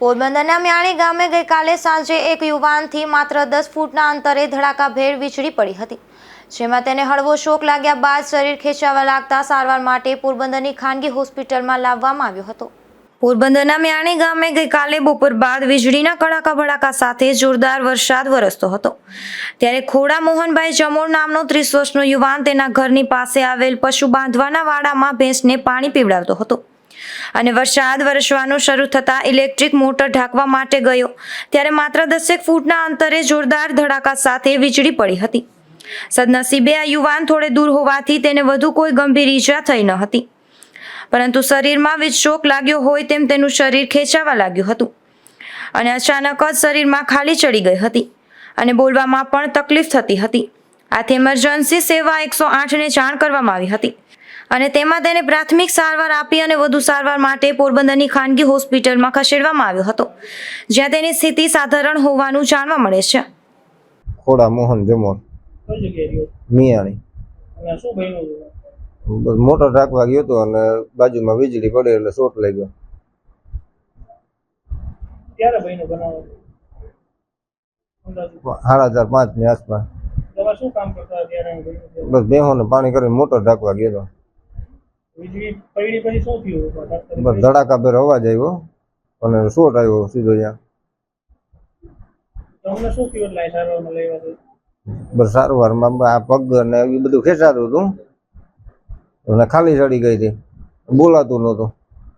પોરબંદરના મ્યાણી ગામે ગઈકાલે સાંજે એક યુવાનથી માત્ર દસ ફૂટના અંતરે ધડાકાભેર વીજળી પડી હતી, જેમાં તેને હળવો શોક લાગ્યા બાદ શરીર ખેંચાવા લાગતા સારવાર માટે પોરબંદરની ખાનગી હોસ્પિટલમાં લાવવામાં આવ્યો હતો. પોરબંદરના મ્યાણી ગામે ગઈકાલે બપોર બાદ વીજળીના કડાકા ભડાકા સાથે જોરદાર વરસાદ વરસતો હતો. ત્યારે ખોડા મોહનભાઈ જમોર નામનો ત્રીસ વર્ષનો યુવાન તેના ઘરની પાસે આવેલ પશુ બાંધવાના વાડામાં ભેંસને પાણી પીવડાવતો હતો. અને વરસાદ વરસવાનું શરૂ થતાં ઇલેક્ટ્રિક મોટર ઢાંકવા માટે ગયો. ત્યારે માત્ર દસેક ફૂટના અંતરે જોરદાર ધડાકા સાથે વીજળી પડી હતી. સદનસીબે આ યુવાન થોડે દૂર હોવાથી તેને વધુ કોઈ ગંભીર ઈજા થઈ ન હતી. પરંતુ શરીરમાં વીજ શોક લાગ્યો હોય તેમ તેનું શરીર ખેંચાવા લાગ્યું હતું. અને અચાનક જ શરીરમાં ખાલી ચડી ગઈ હતી અને બોલવામાં પણ તકલીફ થતી હતી. આથી ઇમરજન્સી સેવા એકસો આઠને જાણ કરવામાં આવી હતી. અને તેમાં તેને પ્રાથમિક સારવાર આપી અને વધુ સારવાર માટે પોરબંદરની ખાનગી હોસ્પિટલમાં ખસેડવામાં આવ્યો હતો જ્યાં તેની સ્થિતિ સાધારણ હોવાનું જાણવા મળે છે. ખોડા મોહન જમોર મિયાણી. અને શું બન્યું હતું? બસ મોટર રાખવા ગયો હતો અને બાજુમાં વીજળી પડે એટલે શોર્ટ લાગ્યો. ગયો સાડા ચાર પાંચની આસપાસ? બસ બેહોને પાણી કરીને મોટર રાખવા ગયો હતો. વીજળી પડી પછી શું થયું? બસ ધડાકા અવાજ આવ્યો. અને શોટ આવ્યો સીધો ત્યાં. તમને શું થયું એટલે સારવારમાં લેવા બસ સારવારમાં આ પગ ને એ બધું ખેંચાતું હતું. અને ખાલી ચડી ગઈ હતી. બોલાતું નહોતું.